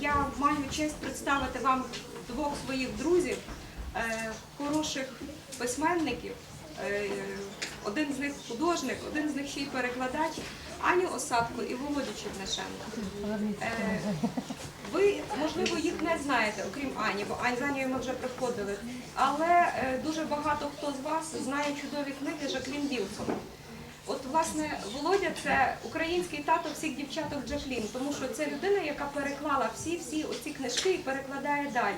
Я маю честь представити вам двох своїх друзів, е, хороших письменників. Е, Один з них художник, один з них ще й перекладач, Аню Осадко і Володю Чернишенко. Е, Ви, можливо, їх не знаєте, окрім Ані, бо Ань з Анією ми вже приходили. Але дуже багато хто з вас знає чудові книги Жаклін Вілсон. От, власне, Володя це український тато всіх дівчаток Джаклін, тому що це людина, яка переклала всі-всі оці книжки і перекладає далі.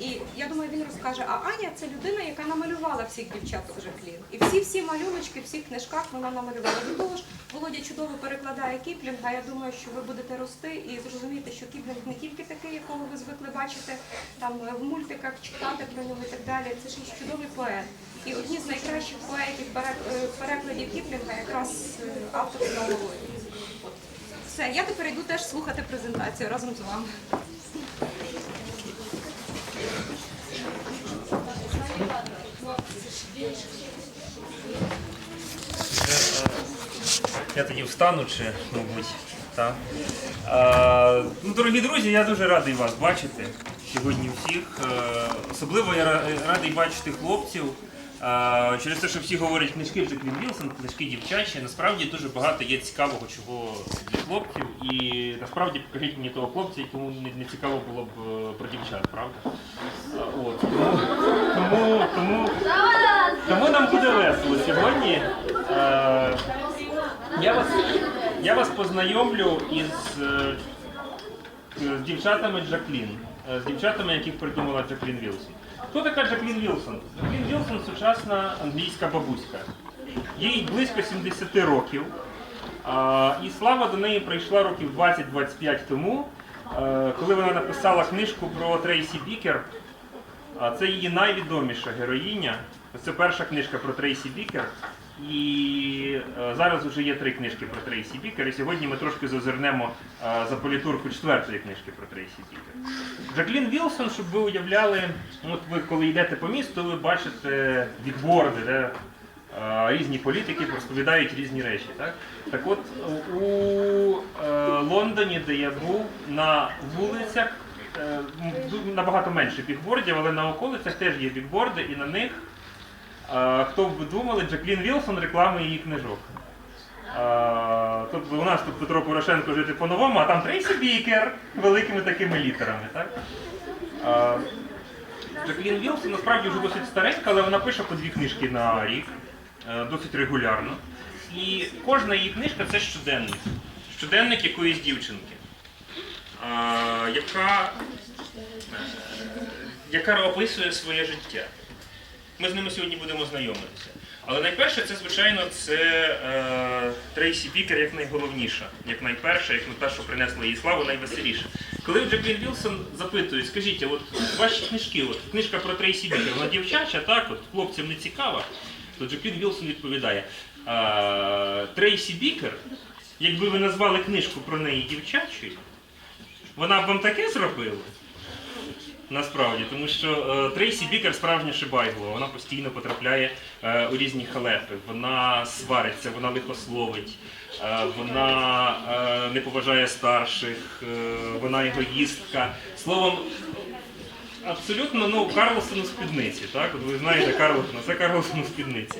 І я думаю, він розкаже. А Аня це людина, яка намалювала всіх дівчаток Жаклін. І всі-всі малюночки, всіх книжках вона намалювала. До того ж, Володя чудово перекладає Кіплінга. Я думаю, що ви будете рости і зрозумієте, що Кіплінг не тільки такий, якого ви звикли бачити там е, в мультиках, читати про нього і так далі. Це ж чудовий поет. І одні з найкращих поетів е, перекладів Кіплінга якраз е, автор Володя. Все, я тепер йду теж слухати презентацію разом з вами. Я тоді встану чи, мабуть. Так. Е, ну, дорогі друзі, я дуже радий вас бачити сьогодні всіх. Е, особливо я ра- радий бачити хлопців. Через те, що всі говорять книжки Джеклін Вілсон, книжки дівчачі. Насправді дуже багато є цікавого чого для хлопців. І насправді покажіть мені того хлопця, якому не, цікаво було б е, про дівчат, правда? От. Тому, тому, тому, тому нам буде весело сьогодні. Е, я вас, я вас познайомлю із е, з дівчатами Джаклін, е, з дівчатами, яких придумала Джаклін Вілсон. Хто така Джаклін Вілсон? Джаклін Вілсон сучасна англійська бабуська. Їй близько 70 років. І слава до неї прийшла років 20-25 тому, е, коли вона написала книжку про Трейсі Бікер. Це її найвідоміша героїня. Це перша книжка про Трейсі Бікер. І е, зараз вже є три книжки про Трейсі Бікер. І сьогодні ми трошки зазирнемо е, за політурку четвертої книжки про Трейсі Бікер. Джаклін Вілсон, щоб ви уявляли, ну, от ви коли йдете по місту, ви бачите бікборди, де е, різні політики розповідають різні речі. Так, так от у Лондоні, де я був, на вулицях набагато менше бікбордів, але на околицях теж є бікборди, і на них, хто б думали, Джаклін Вілсон реклами її книжок. Тобто у нас тут Петро Порошенко жити по-новому, а там Трейсі Бікер великими такими літерами. Так? Джаклін Вілсон насправді вже досить старенька, але вона пише по дві книжки на рік, е, досить регулярно. І кожна її книжка це щоденник. Щоденник якоїсь дівчинки, яка, е, яка описує своє життя. Ми з ними сьогодні будемо знайомитися. Але найперше, це, звичайно, це е, Трейсі Бікер як найголовніша, як найперша, як та, що принесла їй славу, найвеселіша. Коли в Джаклін Вілсон запитують, скажіть, от ваші книжки, от книжка про Трейсі Бікер, вона дівчача, так, от хлопцям не цікава, то Джаклін Вілсон відповідає: е, Трейсі Бікер, якби ви назвали книжку про неї дівчачою, вона б вам таке зробила? Насправді, тому що е, Трейсі Бікер справжня шибайгло, вона постійно потрапляє е, у різні халепи, вона свариться, вона лихословить, е, вона е, не поважає старших, е, вона егоїстка. Словом, абсолютно ну, Карлсон у спідниці. Так? От ви знаєте Карлсона, це Карлсон у спідниці.